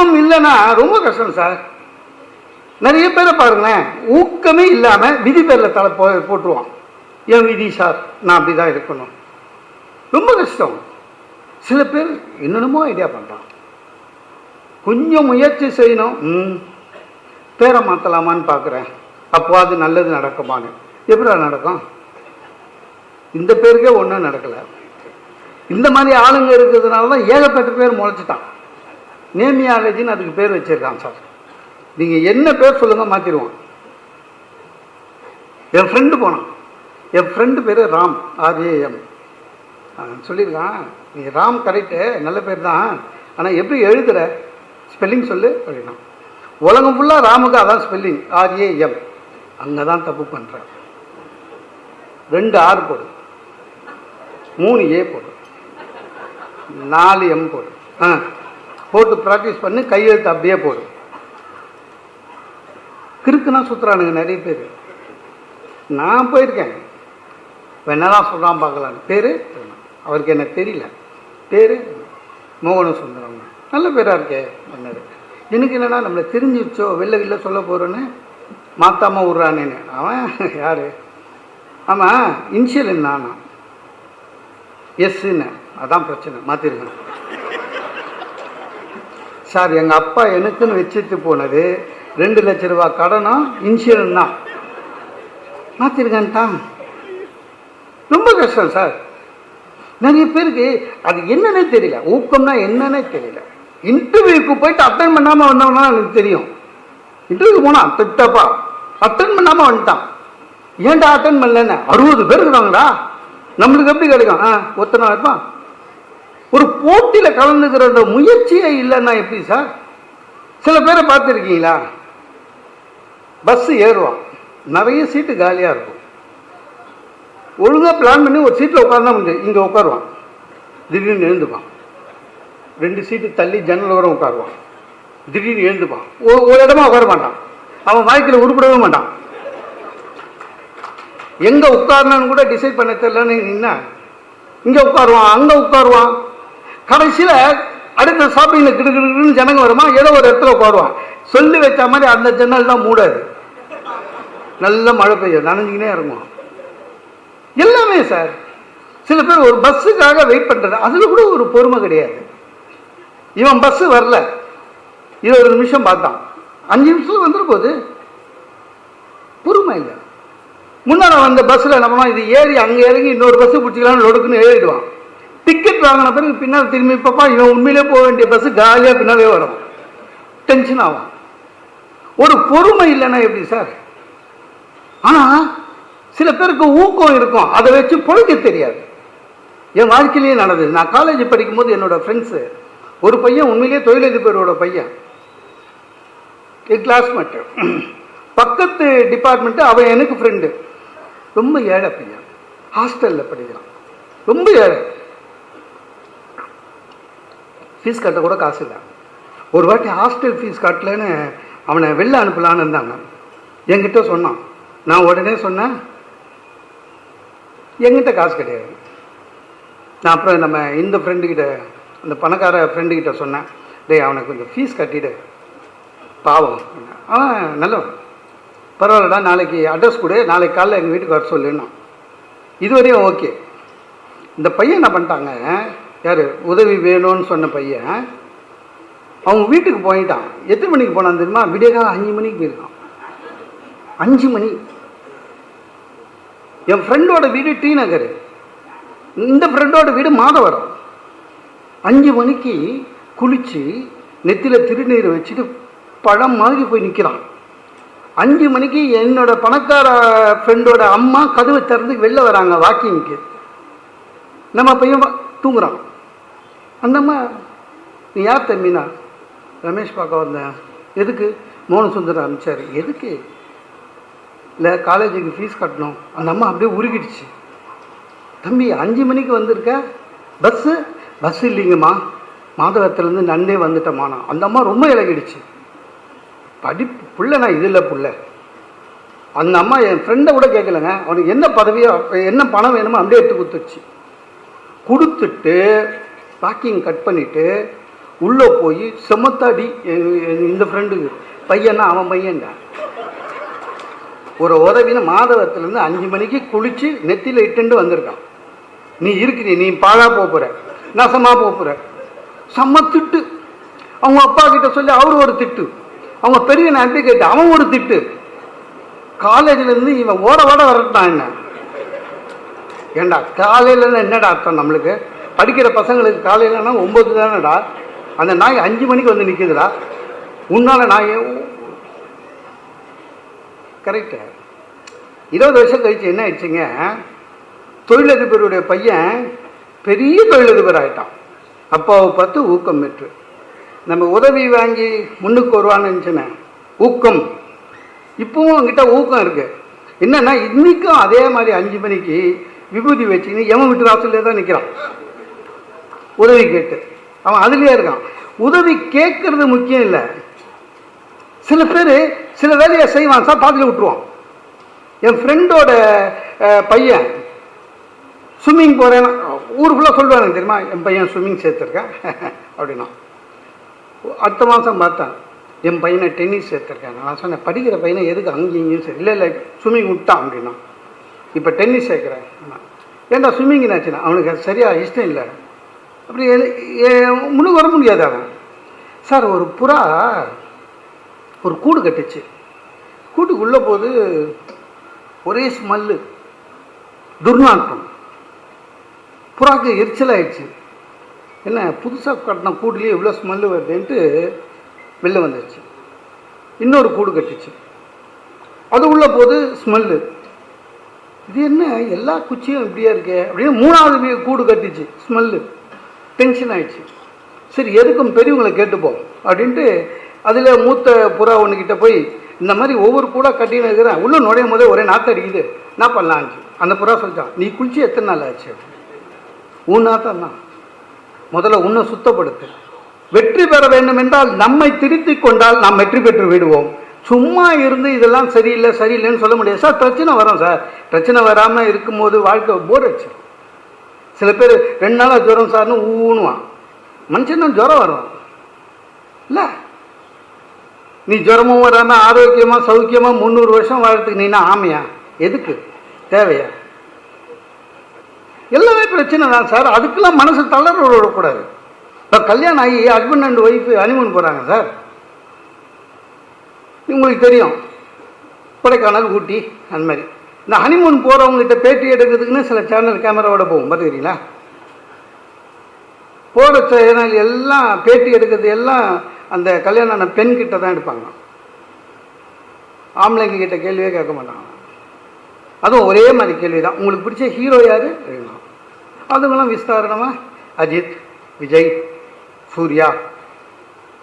ஊக்கம் இல்லைன்னா ரொம்ப கஷ்டம் சார். நிறைய பேரை பாருங்களேன் ஊக்கமே இல்லாமல் விதி பேரில் தலை போ போட்டுருவான். என் விதி சார்? நான் அப்படி தான் இருக்கணும். ரொம்ப கஷ்டம். சில பேர் என்னென்னமோ ஐடியா பண்ணுறான் கொஞ்சம் முயற்சி செய்யணும். ம் பேரை மாற்றலாமான்னு பார்க்குறேன் அப்போ அது நல்லது நடக்குமான்னு. எப்படா நடக்கும்? இந்த பேருக்கே ஒன்றும் நடக்கலை. இந்த மாதிரி ஆளுங்க இருக்கிறதுனால தான் ஏகப்பட்ட பேர் முளைச்சிட்டான். நேமியாலஜின்னு அதுக்கு பேர் வச்சிருக்கான் சார். நீங்கள் என்ன பேர் சொல்லுங்க மாற்றிடுவோம் என் ஃப்ரெண்டு போனான். என் ஃப்ரெண்டு பேர் ராம் ஆர்ஏஎம் சொல்லியிருக்கான் நீ ராம் கரெக்டு நல்ல பேர் தான். ஆனால் எப்படி எழுதுற? ஸ்பெல்லிங் சொல்லு அப்படின்னா. உலகம் ஃபுல்லாக ராமுக்கு அதான் ஸ்பெல்லிங் ஆர்ஏஎம் அங்கே தான் தப்பு பண்ணுறேன் ரெண்டு ஆறு போடு. மூணு ஏ போடு. நாலு எம் போடு. ஆ. போட்டு ப்ராக்டிஸ் பண்ணி கையெழுத்து அப்படியே போடும். கிறுக்குனா சுற்றுறானுங்க நிறைய பேர். நான் போயிருக்கேன். வேணாலாம் சொல்கிறான் பார்க்கலான்னு பேர்? அவருக்கு எனக்கு தெரியல. பேர்? மோகன சுந்தரம். நல்ல பேராக இருக்கே பண்ணார் எனக்கு என்னன்னா நம்மளை தெரிஞ்சிருச்சோ வெளில வெளில சொல்ல போகிறோன்னு மாத்தாம விட்றானேன்னு. அவன் யார்? ஆமாம் இன்ஷியல் என்னானா எஸ்ன்னு அதான் பிரச்சனை. மாற்றிருக்கேன் சார் எங்கள் அப்பா எனக்குன்னு வச்சுட்டு போனது ரெண்டு லட்ச ரூபா கடனும் இன்சூரன்ஸ்? தான் மாற்றிருக்கேன்ட்டான் ரொம்ப கஷ்டம் சார். நிறைய பேருக்கு அது என்னன்னே தெரியல. ஊக்கம்னா என்னன்னே தெரியல. இன்டர்வியூக்கு போயிட்டு அட்டன் பண்ணாமல் வந்தவனா எனக்கு தெரியும். இன்டர்வியூக்கு போனான் திட்டப்பா. அட்டன் பண்ணாமல் வந்துட்டான். ஏன்டா அட்டன் பண்ணலன்னு? அறுபது பேர் இருக்கிறாங்களா? நம்மளுக்கு எப்படி கிடைக்கும்? ஆ ஒருத்தனா இருப்பான். ஒரு போட்டியில் கலந்துக்கிற அந்த முயற்சியே இல்லைன்னா எப்படி சார்? சில பேரை பார்த்துருக்கீங்களா? பஸ்ஸு ஏறுவான். நிறைய சீட்டு காலியாக இருக்கும். ஒழுங்காக பிளான் பண்ணி ஒரு சீட்டில் உட்காந்தா முடியும் இங்கே உட்காருவான். திடீர்னு எழுந்துப்பான். ரெண்டு சீட்டு தள்ளி ஜன்னல் வர உட்காருவான். திடீர்னு எழுந்துப்பான். ஒரு ஒரு இடமா உட்கார மாட்டான். அவன் வாழ்க்கையில் உருப்படவே மாட்டான். எங்கே உட்காரணும்னு கூட டிசைட் பண்ண தெரியலன்னு நின்னா இங்கே உட்காருவான் அங்கே உட்காருவான். கடைசியில் அடுத்த ஷாப்பிங்கில் கிடுக்கிடுன்னு ஜனங்க வருமா? ஏதோ ஒரு இடத்துல உட்காருவான் சொல்லி வச்ச மாதிரி அந்த ஜன்னல் தான் மூடாது. நல்ல மழை பெய்யும். நனைஞ்சிக்கினே இறங்குவோம். எல்லாமே சார் சில பேர் ஒரு பஸ்ஸுக்காக வெயிட் பண்ணுறது அதில் கூட ஒரு பொறுமை கிடையாது. இவன் பஸ்ஸு வரல. இருபது நிமிஷம் பார்த்தான். அஞ்சு நிமிஷத்தில் வந்துட போகுது பொறுமை இல்லை. முன்னால் வந்த பஸ்ஸில் என்ன பண்ணுவான் இது ஏறி அங்கே இறங்கி இன்னொரு பஸ்ஸு பிடிச்சிக்கலாம்னு லொடுக்குன்னு ஏறிடுவான். டிக்கெட் வாங்கின பிறகு பின்னால் திரும்பி பார்ப்பா இவன் உண்மையிலே போக வேண்டிய பஸ்ஸு காலியாக பின்னாலே வரும். டென்ஷன் ஆகும் ஒரு பொறுமை இல்லைன்னா எப்படி சார் ஆனால் சில பேருக்கு ஊக்கம் இருக்கும். அதை வச்சு பொழைக்க தெரியாது. என் வாழ்க்கையிலேயே நடந்தது. நான் காலேஜ் படிக்கும்போது என்னோடய ஃப்ரெண்ட்ஸு ஒரு பையன் உண்மையிலேயே தொழிலதிபரோட பையன். என் கிளாஸ்மேட்டு பக்கத்து டிபார்ட்மெண்ட்டு அவன் எனக்கு ஃப்ரெண்டு ரொம்ப ஏழை பையன். ஹாஸ்டலில் படிக்கிறான். ரொம்ப ஏழை. ஃபீஸ் கட்ட கூட காசு இல்லை. ஒரு வாட்டி ஹாஸ்டல் ஃபீஸ் கட்டலைன்னு அவனை வெளில அனுப்பலான்னு இருந்தாங்க. என்கிட்ட சொன்னான். நான் உடனே சொன்னேன் எங்கிட்ட காசு கிடையாது. நான் அப்புறம் நம்ம இந்த ஃப்ரெண்டுக்கிட்ட அந்த பணக்கார ஃப்ரெண்டுக்கிட்ட சொன்னேன் டேய் அவனை கொஞ்சம் ஃபீஸ் கட்டிவிடு பாவம். அவன் நல்லவன். பரவாயில்லடா நாளைக்கு அட்ரஸ் கொடு நாளைக்கு காலைல எங்கள் வீட்டுக்கு வர சொல்லுன்னா இதுவரையும் ஓகே இந்த பையன் என்ன பண்ணிட்டாங்க? யார் உதவி வேணும்னு சொன்ன பையன் அவங்க வீட்டுக்கு போயிட்டான். எத்தனை மணிக்கு போனான் தெரியுமா? விடிய காலம் அஞ்சு மணிக்கு போயிருக்கான். அஞ்சு மணி. என் ஃப்ரெண்டோட வீடு டி நகர். இந்த ஃப்ரெண்டோட வீடு மாதவரம். அஞ்சு மணிக்கு குளித்து நெத்தியில் திருநீர் வச்சுட்டு பழம் மாதிரி போய் நிற்கிறான் அஞ்சு மணிக்கு என்னோட பணக்கார ஃப்ரெண்டோட அம்மா கதவை திறந்து வெளில வராங்க வாக்கிங்க்கு நம்ம பையன் தூங்குறான். அந்தம்மா நீ யார் தம்பினா ரமேஷ் பார்க்க வந்தேன். எதுக்கு? மோகனசுந்தரம் அனுப்பிச்சார் எதுக்கு? இல்லை காலேஜுக்கு ஃபீஸ் கட்டணும். அந்த அம்மா அப்படியே உருகிடுச்சு. தம்பி அஞ்சு மணிக்கு வந்திருக்க? பஸ்ஸு பஸ் இல்லைங்கம்மா. மாதவரத்துலேருந்து நன்னே வந்துட்டேம்மா அந்த அம்மா ரொம்ப இலகிடுச்சு. படிப்பு பிள்ளை நான் இது இல்லை புள்ள. அந்த அம்மா என் ஃப்ரெண்டை கூட கேட்கலங்க. அவனுக்கு என்ன பதவியோ என்ன பணம் வேணுமோ அப்படியே எடுத்து கொடுத்துருச்சு கொடுத்துட்டு ஸ்டாக்கிங் கட் பண்ணிவிட்டு உள்ளே போய் செமத்தாடி இந்த ஃப்ரெண்டு பையனா அவன் பையன்டா. ஒரு உதவின மாதவத்திலேருந்து அஞ்சு மணிக்கு குளித்து நெத்தியில் இட்டுண்டு வந்திருக்கான். நீ இருக்கிறீ நீ பாழா போகிற போற. போகிற போற. செம்ம திட்டு. அவங்க அப்பா கிட்ட சொல்லி அவர் ஒரு திட்டு. அவங்க பெரிய நன்றி கேட்டு அவன் ஒரு திட்டு. காலேஜிலேருந்து இவன் ஓட ஓட வரட்டான் என்ன? ஏண்டா காலையில என்னடா அர்த்தம் நம்மளுக்கு? படிக்கிற பசங்களுக்கு காலையிலனா ஒன்பது தானடா? அந்த நாய் அஞ்சு மணிக்கு வந்து நிற்குதுடா உன்னால நாய் கரெக்டு இருபது வருஷம் கழிச்சு என்ன ஆயிடுச்சுங்க? தொழிலதிபருடைய பையன் பெரிய தொழிலதிபர் ஆயிட்டான். அப்பாவை பார்த்து ஊக்கம் பெற்று. நம்ம உதவி வாங்கி முன்னுக்கு வருவான்னு நினச்சினே. ஊக்கம். இப்பவும் அவங்ககிட்ட ஊக்கம் இருக்கு. என்னன்னா இன்னைக்கும் அதே மாதிரி அஞ்சு மணிக்கு விபூதி வச்சுன்னு எவன் வீட்டு வாசல்லே தான் நிற்கிறான் உதவி கேட்டு. அவன் அதுலேயே இருக்கான். உதவி கேட்கறது முக்கியம் இல்லை. சில பேர் சில வேலையை செய்வான். சார் பாதியில் விட்டுருவான். என் ஃப்ரெண்டோட பையன் ஸ்விம்மிங் போகிறேன் ஊர் ஃபுல்லாக சொல்லுவாங்க தெரியுமா? என் பையன் ஸ்விம்மிங் சேர்த்துருக்கேன் அப்படின்னா. அடுத்த மாதம் பார்த்தேன். என் பையனை டென்னிஸ் சேர்த்துருக்கேன். நான் சொன்னேன் படிக்கிற பையனை எதுக்கு அங்கேயும் இங்கேயும் சரி இல்லை இல்லை ஸ்விம்மிங் விட்டான் அப்படின்னா. இப்போ டென்னிஸ் சேர்க்குறேன். ஏன்டா ஸ்விம்மிங் என்னாச்சுன்னா அவனுக்கு அது இஷ்டம் இல்லை. அப்படி முன்னுக்கு வர முடியாது அவன் சார் ஒரு புறா ஒரு கூடு கட்டுச்சு. கூட்டுக்குள்ளே போது ஒரே ஸ்மெல்லு. துர்நாற்றம். புறாக்கு எரிச்சலாயிடுச்சு என்ன புதுசாக கட்டின கூடுலேயே இவ்வளோ ஸ்மெல்லு வருதுன்ட்டு வெளில வந்துடுச்சு இன்னொரு கூடு கட்டுச்சு. அது உள்ள போது ஸ்மெல்லு. இது என்ன எல்லா குச்சியும் இப்படியே இருக்கே? அப்படின்னு மூணாவது கூடு கட்டிச்சு ஸ்மெல்லு. டென்ஷன் ஆயிடுச்சு. சரி எதுக்கும் பெரியவங்களை கேட்டுப்போம். அப்படின்ட்டு அதில் மூத்த புறா ஒன்றுக்கிட்ட போய் இந்த மாதிரி ஒவ்வொரு கூட கட்டின்னு இருக்கிறேன் உள்ளே நுழையும் போதே ஒரே நாற்று அடிக்குது. நான் பண்ணலான்ச்சு அந்த புறா சொல்லிட்டான் நீ குளிச்சு எத்தனை நாள் ஆச்சு? உன் நாத்தம் தான். முதல்ல உன்னை சுத்தப்படுத்து. வெற்றி பெற வேண்டும் என்றால் நம்மை திருத்தி கொண்டால் நாம் வெற்றி பெற்று விடுவோம். சும்மா இருந்து இதெல்லாம் சரியில்லை சரியில்லைன்னு சொல்ல முடியாது. சார் பிரச்சனை வரும் சார். பிரச்சனை வராமல் இருக்கும்போது வாழ்க்கை போர் அடிச்சிடும் சில பேர் ரெண்டு நாளாக ஜுரம் சார்னு ஊனுவான். மனுஷன் ஜுரம் வரும் இல்லை? நீ ஜுரமும் வராமல் ஆரோக்கியமாக சௌக்கியமாக முந்நூறு வருஷம் வாழறதுக்கு நீனா ஆமையா? எதுக்கு? தேவையா? எல்லாமே பிரச்சனை தான் சார். அதுக்கெல்லாம் மனசு தளர்வு விடக்கூடாது. இப்போ கல்யாணம் ஆகி ஹஸ்பண்ட் அண்ட் ஒய்ஃப் அனிமன் போகிறாங்க சார். உங்களுக்கு தெரியும். கொடைக்கானல் ஊட்டி அந்த மாதிரி. இந்த ஹனிமூன் போகிறவங்ககிட்ட பேட்டி எடுக்கிறதுக்குன்னு சில சேனல் கேமராவோட போகும். பார்த்துக்கிறீங்களா? போகிற சேனல் எல்லாம் பேட்டி எடுக்கிறது எல்லாம் அந்த கல்யாணம் ஆன பெண்கிட்ட தான் எடுப்பாங்க. ஆம்பளைங்க கிட்ட கேள்வியே கேட்க மாட்டாங்க. அதுவும் ஒரே மாதிரி கேள்வி தான் உங்களுக்கு பிடிச்ச ஹீரோ யார்? அதுங்களாம் விஸ்தாரணமாக அஜித் விஜய் சூர்யா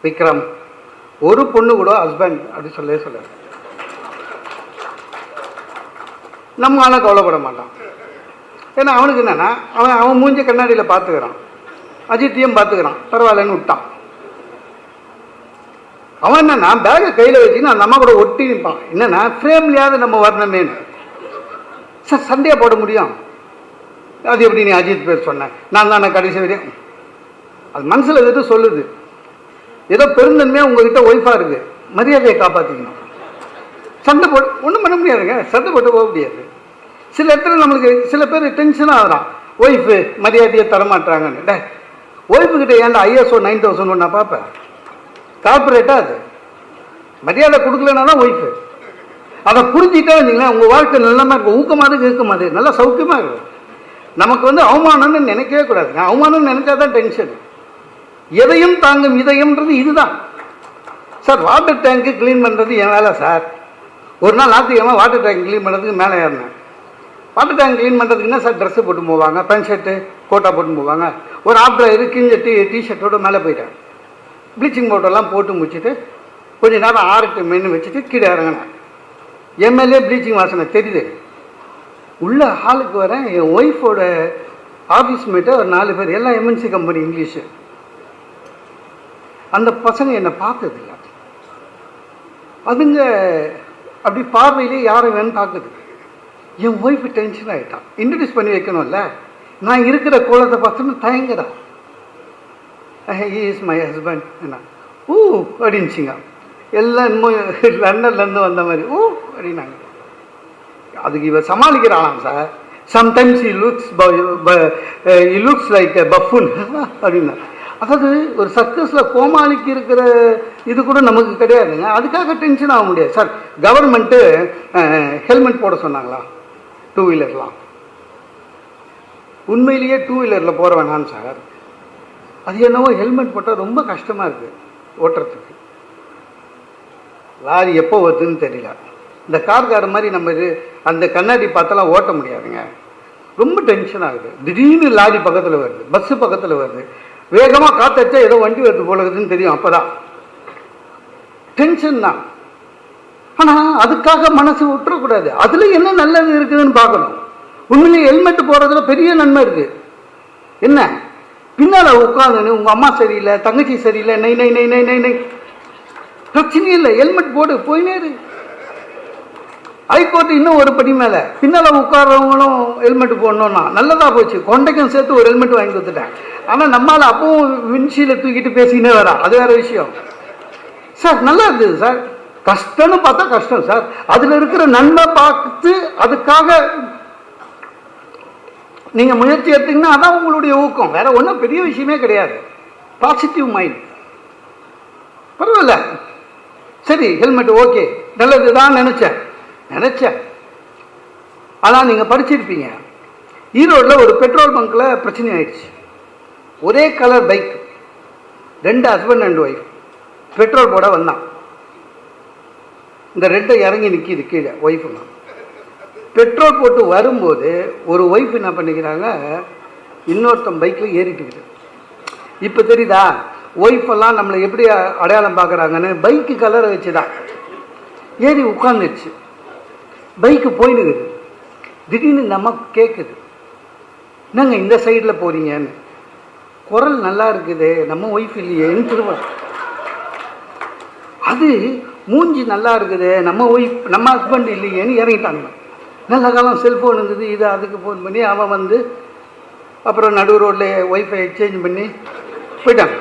விக்ரம். ஒரு பொண்ணு கூட ஹஸ்பண்ட் அப்படி சொல்லவே சொல்லாது. நம்ம ஆனால் கவலைப்பட மாட்டான். ஏன்னா அவனுக்கு என்னன்னா அவன் அவன் மூஞ்ச கண்ணாடியில் பார்த்துக்கிறான். அஜித்தையும் பார்த்துக்கிறான். பரவாயில்லன்னு விட்டான். அவன் என்னன்னா பேகை கையில் வச்சுன்னு அந்த அம்மா கூட ஒட்டி நிற்பான். என்னன்னா ஃப்ரேம்லையாவது நம்ம வரணுமேனு சார் சண்டையா போட முடியும். அது எப்படி நீ அஜித் பேர் சொன்ன? நான் தானே கடைசி வரையும். அது மனசில் எதுவும் சொல்லுது. ஏதோ பெருந்தன்மையாக உங்ககிட்ட ஒய்ஃபாக இருக்குது மரியாதையை காப்பாற்றிக்கணும் சண்டை போட்டு ஒன்றும் பண்ண முடியாதுங்க. சண்டை போட்டு போக முடியாது. சில இடத்துல நம்மளுக்கு சில பேர் டென்ஷனாக ஆகிறான் ஒய்ஃபு மரியாதையை தரமாட்டுறாங்கன்னு டே ஒய்ஃபு கிட்ட ஏன்டா ஐஎஸ்ஓ நைன் தௌசண்ட் ஒன்று நான் பார்ப்பேன் கார்பரேட்டாக அது. மரியாதை கொடுக்கலனா தான் ஒய்ஃபு அதை புரிஞ்சுக்கிட்டே இருந்தீங்களா உங்கள் வாழ்க்கை நல்லமா இருக்கும். ஊக்கமாக இருக்கு இருக்குமா அது நல்லா சௌக்கியமாக இருக்கும் நமக்கு வந்து அவமானம்னு நினைக்கவே கூடாதுங்க அவமானம்னு நினைச்சா தான் டென்ஷன் எதையும் தாங்கும் இதயம்ன்றது இதுதான். சார் வாட்டர் டேங்க்கு க்ளீன் பண்ணுறது என் வேலை சார். ஒரு நாள் ஞாயிற்றுக்கிழமை வாட்டர் டேங்க் க்ளீன் பண்ணுறதுக்கு மேலே ஏறினேன். வாட்டர் க்ளீன் பண்ணுறதுக்கு என்ன சார் ட்ரெஸ்ஸு போட்டு போவாங்க? பேண்ட் ஷர்ட்டு கோட்டா போட்டு போவாங்க? ஒரு ஆஃப்டர் இரு கிஞ்ச டி டிஷர்ட்டோட மேலே போயிட்டேன். ப்ளீச்சிங் பவுடர்லாம் போட்டு முடிச்சுட்டு கொஞ்ச நேரம் ஆறுட்டு மென்னு வச்சுட்டு கீழே இறங்கினேன். எம்எல்ஏ ப்ளீச்சிங் வாசனை தெரியுது. உள்ள ஹாலுக்கு வரேன். என் ஒய்ஃபோட ஆஃபீஸ் மேட்டு ஒரு நாலு பேர் எல்லாம் எம்என்சி கம்பெனி இங்கிலீஷு அந்த பசங்க என்னை பார்த்ததில்ல அதுங்க அப்படி பார்வையிலே யாரை வேணும் பார்க்குது என் ஒய்ஃபு டென்ஷன் ஆகிட்டான் இன்ட்ரடியூஸ் பண்ணி வைக்கணும்ல? நான் இருக்கிற கோலத்தை பார்த்தோன்னு தயங்குறா. இஸ் மை ஹஸ்பண்ட் என்ன ஊ அப்படின்ச்சிங்க எல்லாம் இன்னும் லண்டன்லேருந்து வந்த மாதிரி. ஊ அப்படின்னாங்க. அதுக்கு இவ சமாளிக்கிறானாம் sir sometimes he looks he looks like buffoon அப்படின்னா அதாவது ஒரு சர்க்கஸில் கோமாளிக்கு இருக்கிற இது கூட நமக்கு கிடையாதுங்க. அதுக்காக டென்ஷன் ஆக முடியாது. சார் கவர்மெண்ட்டு ஹெல்மெட் போட சொன்னாங்களா? டூ வீலர்லாம் உண்மையிலேயே டூ வீலரில் போகிற வேணாம் சார் அது என்னவோ ஹெல்மெட் போட்டால் ரொம்ப கஷ்டமாக இருக்குது ஓட்டுறதுக்கு. லாரி எப்போ வருதுன்னு தெரியல. இந்த கார்கார மாதிரி நம்ம இது அந்த கண்ணாடி பார்த்தெல்லாம் ஓட்ட முடியாதுங்க. ரொம்ப டென்ஷன் ஆகுது திடீர்னு லாரி பக்கத்தில் வருது பஸ்ஸு பக்கத்தில் வருது. வேகமாக காத்தடிச்சா ஏதோ வண்டி வருது போல இருக்குதுன்னு தெரியும் அப்போ தான் டென்ஷன் தான். ஆனால் அதுக்காக மனசு விட்டுறக்கூடாது. அதில் என்ன நல்லது இருக்குதுன்னு பார்க்கணும். உண்மையிலே ஹெல்மெட் போடுறதுல பெரிய நன்மை இருக்குது என்ன? பின்னால் உட்காந்துன்னு உங்கள் அம்மா சரியில்லை தங்கச்சி சரியில்லை நை நை நை நை நை நை. பிரச்சனையே இல்லை. ஹெல்மெட் போடு போயினே இரு. ஹைகோர்ட் இன்னும் ஒரு படி மேலே. பின்னால் உட்கார்றவங்களும் ஹெல்மெட் போடணும்னா நல்லதாக போச்சு. கொண்டைக்கும் சேர்த்து ஒரு ஹெல்மெட் வாங்கி கொடுத்துட்டேன். ஆனால் நம்மால் அப்பவும் வின்சியில் தூக்கிட்டு பேசிக்கினே வரா. அது வேற விஷயம். சார் நல்லா இருந்தது சார். கஷ்டம்னு பார்த்தா கஷ்டம் சார். அதில் இருக்கிற நன்மை பார்த்து அதுக்காக நீங்கள் முயற்சி எடுத்தீங்கன்னா அதான் உங்களுடைய ஊக்கம். வேற ஒன்றும் பெரிய விஷயமே கிடையாது. பாசிட்டிவ் மைண்ட் பரவாயில்ல. சரி ஹெல்மெட் ஓகே நல்லது தான் நினச்சேன். நினச்சேன். ஆனால் நீங்கள் படிச்சிருப்பீங்க. ஈரோட்டில் ஒரு பெட்ரோல் பங்க்கில் பிரச்சனை ஆயிடுச்சு. ஒரே கலர் பைக் ரெண்டு ஹஸ்பண்ட் அண்ட் ஒய்ஃப் பெட்ரோல் போட வந்தான். இந்த ரெட்டை இறங்கி நிற்கிது கீழே ஒய்ஃபுலாம் பெட்ரோல் போட்டு வரும்போது ஒரு ஒய்ஃப் என்ன பண்ணிக்கிறாங்க இன்னொருத்தன் பைக்கில் ஏறிட்டுக்குது. இப்போ தெரியுதா? ஒய்ஃப் எல்லாம் நம்மளை எப்படி அடையாளம் பார்க்குறாங்கன்னு பைக்கு கலரை வச்சு தான் ஏறி உட்காந்துருச்சு பைக்கு போயினுக்குது. திடீர்னு நம்ம கேட்குது என்னங்க இந்த சைடில் போகிறீங்கன்னு குரல் நல்லா இருக்குது நம்ம ஒய்ஃப் இல்லையேன்னு திரும்ப. அது மூஞ்சி நல்லா இருக்குது நம்ம ஒய்ஃப் நம்ம ஹஸ்பண்ட் இல்லையேன்னு இறங்கிட்டாங்க. நல்ல காலம் செல்ஃபோன் இருந்தது இது அதுக்கு ஃபோன் பண்ணி அவன் வந்து அப்புறம் நடு ரோட்டில் ஒய்ஃபை எக்ஸ்சேஞ்ச் பண்ணி போயிட்டாங்க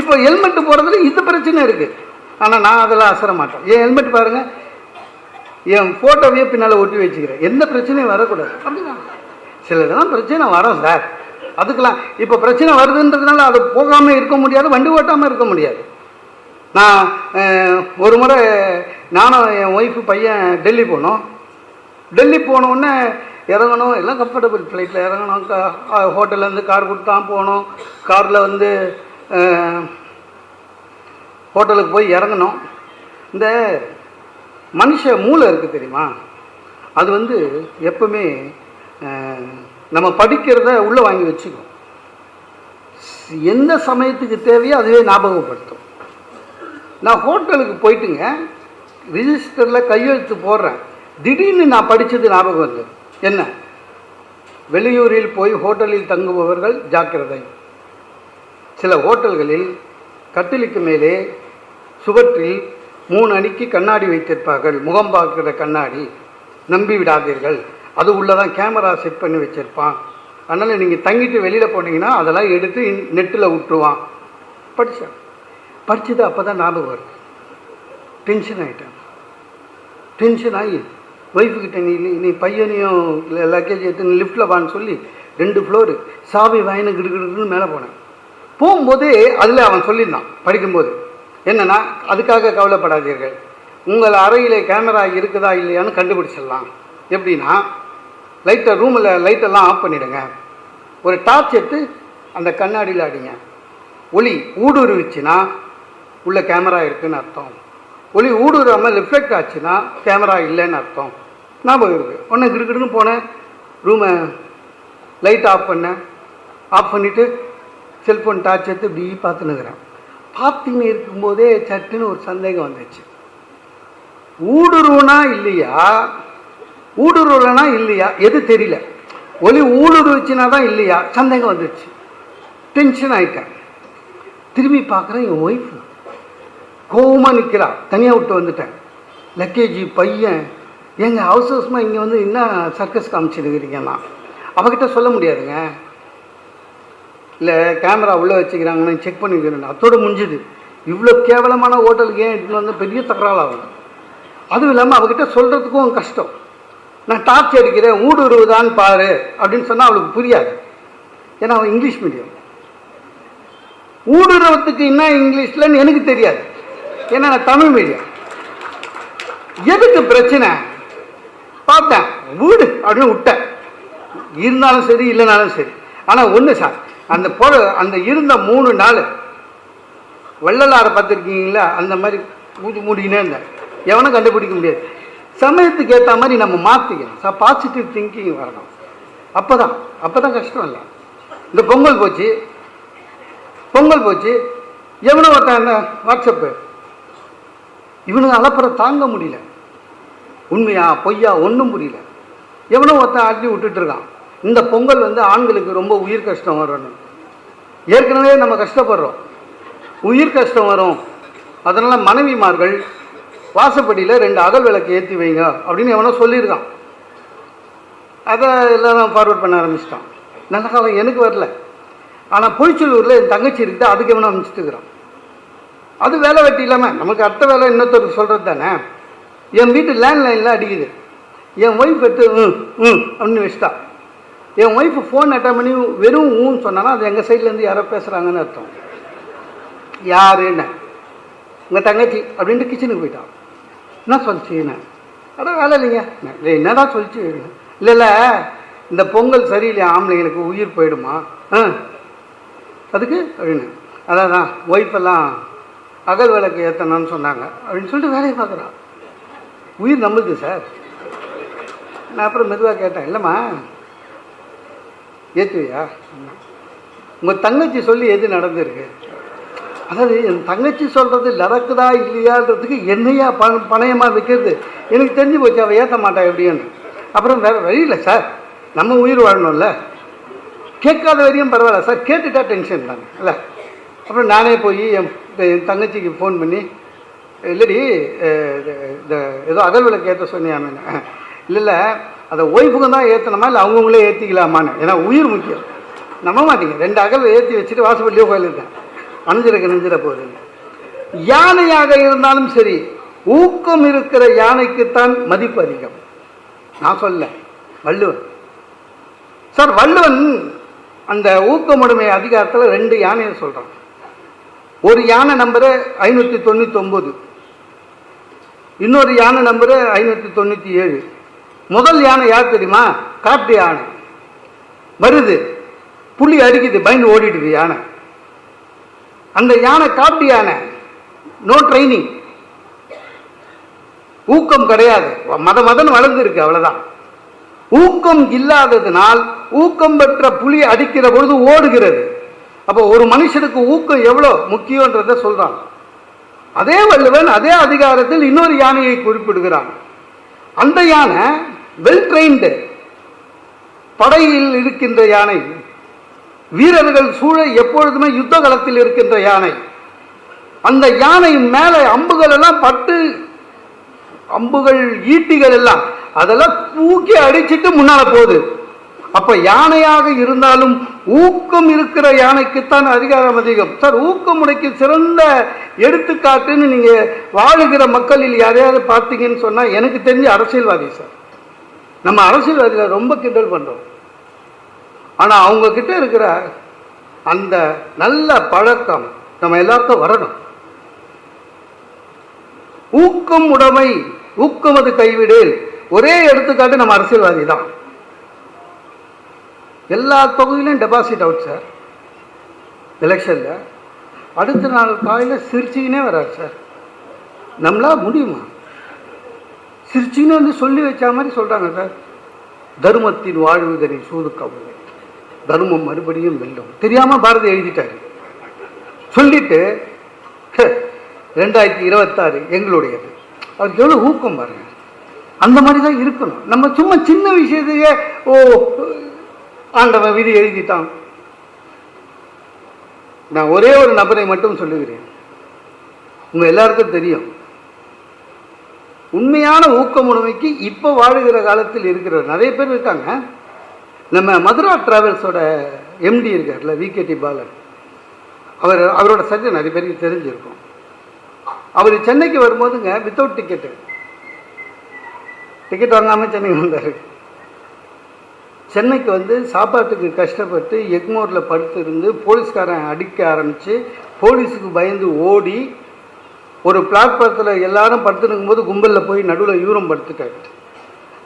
இப்போ ஹெல்மெட்டு போகிறதுல இந்த பிரச்சனை இருக்குது ஆனால் நான் அதெல்லாம் அசர மாட்டேன். என் ஹெல்மெட் பாருங்கள் என் ஃபோட்டோவையே பின்னால் ஒட்டி வச்சுக்கிறேன். எந்த பிரச்சனையும் வரக்கூடாது. அப்படிதான். சில இதெல்லாம் பிரச்சனை வரும் சார் அதுக்கெல்லாம் இப்போ பிரச்சனை வருதுன்றதுனால அது போகாமல் இருக்க முடியாது வண்டி ஓட்டாமல் இருக்க முடியாது. நான் ஒரு முறை நானும் என் ஒய்ஃபு பையன் டெல்லி போனோம். டெல்லி போன இறங்கணும். எல்லாம் கம்ஃபர்டபுள் ஃப்ளைட்டில் இறங்கணும். ஹோட்டல்லேருந்து கார் கொடுத்தான் போனோம். காரில் வந்து ஹோட்டலுக்கு போய் இறங்கணும். இந்த மனுஷ மூளை இருக்குது தெரியுமா? அது வந்து எப்பவுமே நம்ம படிக்கிறத உள்ளே வாங்கி வச்சுக்கும். எந்த சமயத்துக்கு தேவையோ அதுவே ஞாபகப்படுத்தும். நான் ஹோட்டலுக்கு போயிட்டுங்க ரிஜிஸ்டரில் கையெழுத்து போடுறேன். திடீர்னு நான் படித்தது ஞாபகம் வந்தது என்ன? வெளியூரில் போய் ஹோட்டலில் தங்குபவர்கள் ஜாக்கிரதை. சில ஹோட்டல்களில் கட்டிலுக்கு மேலே சுவற்றில் மூணு அடிக்கு கண்ணாடி வைத்திருப்பார்கள். முகம் பார்க்கிற கண்ணாடி. நம்பி விடாதீர்கள். அது உள்ளதான் கேமரா செட் பண்ணி வச்சுருப்பான். அதனால் நீங்கள் தங்கிட்டு வெளியில் போனீங்கன்னா அதெல்லாம் எடுத்து நெட்டில் விட்டுருவான் படித்தேன் படித்தது அப்போ தான் ஞாபகம் வருது. டென்ஷன் ஆகிட்டேன் டென்ஷன் ஆகி ஒய்ஃபுக்கிட்ட நீ நீ- நீ பையனையும் லக்கேஜ் எடுத்து லிஃப்ட்டில் வான்னு சொல்லி ரெண்டு ஃப்ளோரு சாவி வாயினு கிடுகிடுன்னு மேலே போனேன். போகும்போதே அதில் அவன் சொல்லியிருந்தான் படிக்கும்போது. என்னென்னா அதுக்காக கவலைப்படாதீர்கள். உங்கள் அறையில் கேமரா இருக்குதா இல்லையான்னு கண்டுபிடிச்சிடலாம். எப்படின்னா லைட்டை ரூமில் லைட்டெல்லாம் ஆஃப் பண்ணிவிடுங்க ஒரு டார்ச் எடுத்து அந்த கண்ணாடியில் அடிங்க. ஒளி ஊடுருவிச்சுன்னா உள்ள கேமரா இருக்குன்னு அர்த்தம். ஒளி ஊடுருவாமல் ரிஃப்ளெக்ட் ஆச்சுன்னா கேமரா இல்லைன்னு அர்த்தம். ஞாபகம் இருக்குது ஒன்று கிடுக்கிடுன்னு போனேன். ரூமை லைட் ஆஃப் பண்ணேன். ஆஃப் பண்ணிவிட்டு செல்ஃபோன் டார்ச் எடுத்து இப்படி பார்த்துன்னுக்குறேன் பார்த்துன்னு இருக்கும்போதே சட்டுன்னு ஒரு சந்தேகம் வந்துச்சு. ஊடுருவனா இல்லையா? ஊடுருவலனா இல்லையா? எது தெரியல. ஒளி ஊடுருவச்சுனா தான் இல்லையா? சந்தேகம் வந்துச்சு. டென்ஷன் ஆகிட்டேன் திரும்பி பார்க்குறேன் என் ஒய்ஃபு கோவமாக நிற்கிறான் தனியாக விட்டு வந்துட்டேன் லக்கேஜி பையன் எங்கள் ஹவுஸ் ஹவுஸ்மாக இங்கே வந்து என்ன சர்க்கஸ் காமிச்சிருக்கிறீங்கன்னா? அவகிட்ட சொல்ல முடியாதுங்க. இல்லை கேமரா உள்ளே வச்சுக்கிறாங்கன்னு செக் பண்ணிக்கிறேன். அத்தோடு முடிஞ்சுது. இவ்வளோ கேவலமான ஹோட்டலுக்கு ஏன் இட்டுன்னு வந்து பெரிய தகராளாகும் அதுவும் இல்லாமல் அவகிட்ட சொல்கிறதுக்கும் கஷ்டம். நான் டார்ச் அடிக்கிறேன் ஊடுருவுதான்னு பாரு அப்படின்னு சொன்னால் அவளுக்கு புரியாது. ஏன்னா அவன் இங்கிலீஷ் மீடியம் ஊடுருவத்துக்கு என்ன இங்கிலீஷ்லன்னு எனக்கு தெரியாது. ஏன்னா தமிழ் மீடியம் எதுக்கு பிரச்சனை? பார்த்தேன். வீடு. அப்படின்னு விட்டேன். இருந்தாலும் சரி இல்லைனாலும் சரி. ஆனால் ஒன்று சார் அந்த பொ அந்த இருந்த மூணு நாள் வள்ளலாரை பார்த்துருக்கீங்களா? அந்த மாதிரி மூச்சு மூடிக்கினே இருந்தேன். எவனும் கண்டுபிடிக்க முடியாது. சமயத்துக்கு ஏற்ற மாதிரி நம்ம மாற்றிக்கணும் சார் பாசிட்டிவ் திங்கிங் வரணும். அப்போ தான் அப்போ தான் கஷ்டம் இல்லை. இந்த பொங்கல் போச்சு. பொங்கல் போச்சு. எவனோ ஒருத்தன் வாட்ஸ்அப்பு இவனுங்க அலப்புற தாங்க முடியல. உண்மையா பொய்யா ஒன்றும் புரியல. எவனோ ஒருத்தன் அள்ளி விட்டுட்டு இருக்கான் இந்த பொங்கல் வந்து ஆண்களுக்கு ரொம்ப உயிர் கஷ்டம் வரணும் ஏற்கனவே நம்ம கஷ்டப்படுறோம். உயிர் கஷ்டம் வரும். அதனால் மனைவிமார்கள் வாசப்படியில் ரெண்டு அகல் விளக்கு ஏற்றி வைங்க அப்படின்னு எவனோ சொல்லியிருக்கான். அதை எல்லாரும் ஃபார்வர்ட் பண்ண ஆரம்பிச்சிட்டான். நல்ல காலம் எனக்கு வரல. ஆனால் பொய்ச்சலூரில் என் தங்கச்சி இருக்குது அதுக்கு எவனோ அமைச்சிட்டுக்கிறான் அது வேலை வெட்டி இல்லாமல் நமக்கு அடுத்த வேலை இன்னொருத்தருக்கு சொல்கிறது தானே? என் வீட்டு லேண்ட்லைனில் அடிக்குது. என் ஒய்ஃப் எடுத்து ம் ம் அப்படின்னு வச்சுட்டா. என் ஒய்ஃபு ஃபோன் அட்டன் பண்ணி வெறும் ஊன்னு சொன்னாலும் அது எங்கள் சைட்லேருந்து யாரோ பேசுகிறாங்கன்னு அர்த்தம். யார் என்ன உங்கள் தங்கச்சி அப்படின்ட்டு கிச்சனுக்கு போயிட்டான் என்ன சொல்லிச்சு என்ன? அட வேலை இல்லைங்க. இல்லை என்னடா சொல்லிச்சு? இல்லை இல்லை. இந்த பொங்கல் சரியில்லையா? ஆம்பளைங்களுக்கு உயிர் போயிடுமா? ஆ? அதுக்கு அப்படின்னு. அதான் ஒய்ஃபெல்லாம் அகல் விளக்கு ஏற்றணும்னு சொன்னாங்க. அப்படின்னு சொல்லிட்டு வேலையை பார்க்குறான். உயிர் நம்மளுக்கு சார். நான் அப்புறம் மெதுவாக கேட்டேன் இல்லைம்மா ஏற்றுவியா உங்கள் தங்கச்சி சொல்லி எது நடந்திருக்கு? அதாவது என் தங்கச்சி சொல்கிறது நடக்குதா இல்லையான்றதுக்கு என்னையா ப பணயமாக விற்கிறது எனக்கு தெரிஞ்சு போச்சு அவள் ஏற்ற மாட்டா எப்படின்னு. அப்புறம் வேறு வழி இல்லை சார். நம்ம உயிர் வாழணும்ல. கேட்காத வரையும் பரவாயில்ல சார். கேட்டுட்டா டென்ஷன் தானே. இல்லை. அப்புறம் நானே போய் என் என் தங்கச்சிக்கு ஃபோன் பண்ணி இல்லடி இது இந்த ஏதோ அகல் விளக்கு ஏற்ற சொன்னியாமே. இல்லை இல்லை அதை ஒய்ஃபுக்கு தான் ஏற்றணுமா இல்லை அவங்கவுங்களே ஏற்றிக்கலாமான்னு ஏன்னா உயிர் முக்கியம். நம்ப மாட்டீங்க. ரெண்டு அகல் ஏற்றி வச்சுட்டு வாசப்பள்ளியோ கோயிலிருக்கேன் அணிஞ்சிருக்க நெஞ்சிட போகுதுங்க யானையாக இருந்தாலும் சரி ஊக்கம் இருக்கிற யானைக்குத்தான் மதிப்பு அதிகம். நான் சொல்ல வள்ளுவன். சார் வள்ளுவன் அந்த ஊக்கமுடைமை அதிகாரத்தில் ரெண்டு யானையை சொல்கிறான் ஒரு யானை நம்பரு ஐநூற்றி தொண்ணூற்றி ஒம்பது இன்னொரு யானை நம்பரு ஐநூற்றி தொண்ணூற்றி ஏழு முதல் யானை யார் தெரியுமா? காட்டு யானை. வருது. புளி அடிக்குது பயந்து ஓடிடுது யானை. அந்த யானை காட்டு யானை. நோ ட்ரைனிங் ஊக்கம் கிடையாது. மத மதன் வளர்ந்துருக்கு அவ்வளோதான் ஊக்கம் இல்லாததுனால் ஊக்கம் பெற்ற புலி அடிக்கிற பொழுது ஓடுகிறது. அப்போ ஒரு மனுஷனுக்கு ஊக்கம் எவ்வளோ முக்கியன்றதை சொல்கிறான் அதே வள்ளுவன் அதே அதிகாரத்தில் இன்னொரு யானையை குறிப்பிடுகிறான். அந்த யானை வெல் ட்ரெயின்டு படையில் இருக்கின்ற யானை வீரர்கள் சூழ எப்பொழுதுமே யுத்த களத்தில் இருக்கின்ற யானை. அந்த யானை மேலே அம்புகள் எல்லாம் பட்டு அம்புகள் ஈட்டிகள் எல்லாம் அதெல்லாம் தூக்கி அடிச்சிட்டு முன்னால போகுது. அப்ப யானையாக இருந்தாலும் ஊக்கம் இருக்கிற யானைக்குத்தான் அதிகாரம் அதிகம். சார் ஊக்கம் உடைக்கு சிறந்த எடுத்துக்காட்டுன்னு நீங்க வாழுகிற மக்களில் யாரையாவது பார்த்தீங்கன்னு சொன்னா எனக்கு தெரிஞ்ச அரசியல்வாதி சார். நம்ம அரசியல்வாதிகளை ரொம்ப கிண்டல் பண்றோம். ஆனா அவங்க கிட்ட இருக்கிற அந்த நல்ல பழக்கம் நம்ம எல்லாருக்கும் வரணும். ஊக்கம் உடைமை ஊக்கம் அது கைவிடு. ஒரே எடுத்துக்காட்டு நம்ம அரசியல்வாதி தான். எல்லா தொகுதியிலும் டெபாசிட் அவுட் சார் எலெக்ஷனில் அடுத்த நாள் காலையில் சிரிச்சிக்கினே வரார் சார் நம்மளா முடியுமா? சிரிச்சின்னு வந்து சொல்லி வச்ச மாதிரி சொல்கிறாங்க சார் தர்மத்தின் வாழ்வுதனை சூது தர்மம் மறுபடியும் வெல்லும். தெரியாமல் பாரதி எழுதிட்டாரு. சொல்லிட்டு ரெண்டாயிரத்தி இருபத்தாறு எங்களுடையது. அவருக்கு எவ்வளோ ஊக்கம் பாருங்க. அந்த மாதிரி தான் இருக்கணும். நம்ம சும்மா சின்ன விஷயத்தையே ஓ ஆண்டவன் விதி எழுதிட்டான். நான் ஒரே ஒரு நபரை மட்டும் சொல்லுகிறேன். உங்க எல்லாருக்கும் தெரியும். உண்மையான ஊக்கமுடைமைக்கு இப்போ வாழுகிற காலத்தில் இருக்கிற நிறைய பேர் இருக்காங்க. நம்ம மதுரா டிராவல்ஸோட எம்டி இருக்கார்ல விகேடி பாலன். அவர் அவரோட சர்ஜன் நிறைய பேருக்கு தெரிஞ்சிருக்கும். அவர் சென்னைக்கு வரும்போதுங்க வித்தவுட் டிக்கெட்டு டிக்கெட் வாங்காமல் சென்னைக்கு வந்தார். சென்னைக்கு வந்து சாப்பாட்டுக்கு கஷ்டப்பட்டு எக்மோரில் படுத்திருந்து போலீஸ்காரன் அடிக்க ஆரம்பித்து போலீஸுக்கு பயந்து ஓடி ஒரு பிளாட்ஃபாரத்தில் எல்லாரும் படுத்துருக்கும் போது கும்பலில் போய் நடுவில் யூரம் படுத்துட்டாரு.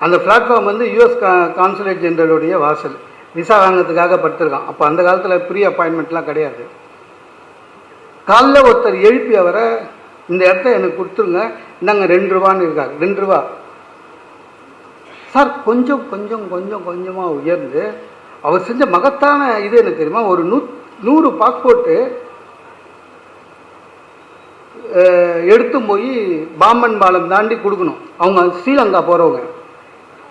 அந்த பிளாட்ஃபார்ம் வந்து யூஎஸ் கா கான்சுலேட் ஜெனரலுடைய வாசல். விசா வாங்கிறதுக்காக படுத்திருக்கான். அப்போ அந்த காலத்தில் ப்ரீ அப்பாயின்மெண்ட்லாம் கிடையாது. காலைல ஒருத்தர் எழுப்பி அவரை இந்த இடத்த எனக்கு கொடுத்துருங்க. இந்தாங்க ரெண்டு ரூபான்னு இருக்காரு. ரெண்டு ரூபா. சார் கொஞ்சம் கொஞ்சம் கொஞ்சம் கொஞ்சமாக உயர்ந்து அவர் செஞ்ச மகத்தான இது எனக்கு தெரியுமா? ஒரு நூ நூறு பாஸ்போர்ட்டு எடுத்து போய் பாம்பன் பாலம் தாண்டி கொடுக்கணும். அவங்க ஸ்ரீலங்கா போகிறவங்க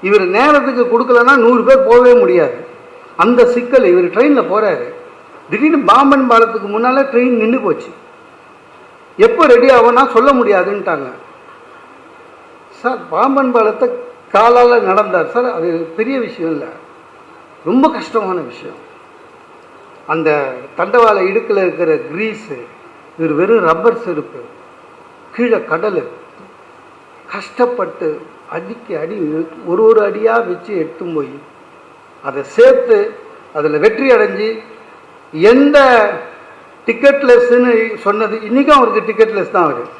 இவர் நேரத்துக்கு கொடுக்கலன்னா நூறு பேர் போகவே முடியாது. அந்த சிக்கல் இவர் ட்ரெயினில் போகிறாரு திடீர்னு பாம்பன் பாலத்துக்கு முன்னால் ட்ரெயின் நின்று போச்சு. எப்போ ரெடி ஆகும்னா சொல்ல முடியாதுன்ட்டாங்க. சார் பாம்பன் பாலத்தை காலால் நடந்தார் சார் அது பெரிய விஷயம் இல்லை. ரொம்ப கஷ்டமான விஷயம். அந்த தண்டவாள இடுக்கில் இருக்கிற கிரீஸு இது வெறும் ரப்பர் செருப்பு கீழே கடல். கஷ்டப்பட்டு அடிக்கு அடி ஒரு ஒரு அடியாக வச்சு எடுத்தும் போய் அதை சேர்த்து அதில் வெற்றி அடைஞ்சு எந்த டிக்கெட்லெஸ்ன்னு சொன்னது இன்றைக்கும் அவருக்கு டிக்கெட்லெஸ் தான் அவர்.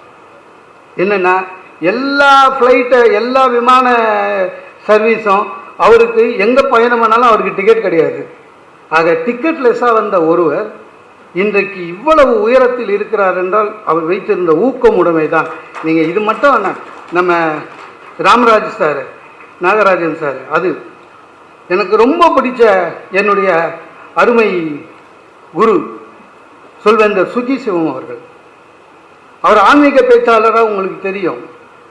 என்னென்னா எல்லா ஃப்ளைட்டை எல்லா விமான சர்வீஸும் அவருக்கு எங்கே பயணம் பண்ணாலும் அவருக்கு டிக்கெட் கிடையாது. ஆக டிக்கெட்லெஸ்ஸாக வந்த ஒருவர் இன்றைக்கு இவ்வளவு உயரத்தில் இருக்கிறார் என்றால் அவர் வைத்திருந்த ஊக்கம் உடைமை தான் நீங்கள் இது மட்டும் என்ன நம்ம ராமராஜ் சார் நாகராஜன் சார் அது எனக்கு ரொம்ப பிடிச்ச என்னுடைய அருமை குரு சொல்வேந்தர் சுஜி சிவம் அவர்கள். அவர் ஆன்மீக பேச்சாளராக உங்களுக்கு தெரியும்.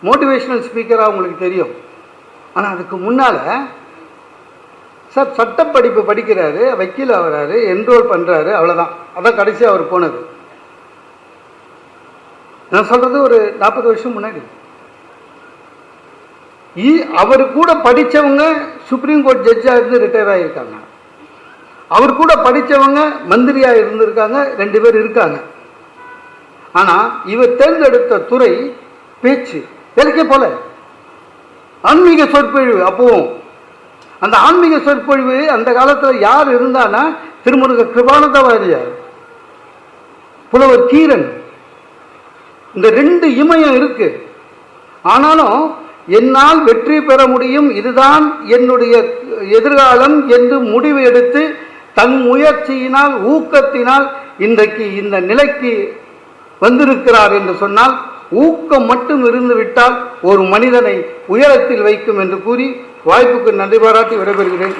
மோட்டிவேஷனல் ஸ்பீக்கராக உங்களுக்கு தெரியும். ஆனால் அதுக்கு முன்னால் சார் சட்டப்படிப்பு படிக்கிறாரு வக்கீல் ஆகிறாரு என்ரோல் பண்ணுறாரு அவ்வளோதான் அதான் கடைசி அவர் போனது. நான் சொல்கிறது ஒரு நாற்பது வருஷம் முன்னாடி. இ- அவர் கூட படித்தவங்க சுப்ரீம் கோர்ட் ஜட்ஜாக இருந்து ரிட்டையர் ஆகியிருக்காங்க அவர் கூட படித்தவங்க மந்திரியாக இருந்திருக்காங்க ரெண்டு பேர் இருக்காங்க. ஆனால் இவர் தேர்ந்தெடுத்த துறை பேச்சு. வேலைக்கே போல? ஆன்மீக சொற்பொழிவு அப்பவும். அந்த ஆன்மீக சொற்பொழிவு அந்த காலத்தில் யார் இருந்தானா திருமுருக கிருபானந்த வாரியார் புலவர் கீரன். இந்த ரெண்டு இமயம் இருக்கு. ஆனாலும் என்னால் வெற்றி பெற முடியும் இதுதான் என்னுடைய எதிர்காலம் என்று முடிவு எடுத்து தன் முயற்சியினால் ஊக்கத்தினால் இன்றைக்கு இந்த நிலைக்கு வந்திருக்கிறார் என்று சொன்னால் ஊக்கம் மட்டும் இருந்து விட்டால் ஒரு மனிதனை உயரத்தில் வைக்கும் என்று கூறி வாய்ப்புக்கு நன்றி பாராட்டி விடைபெறுகிறேன்.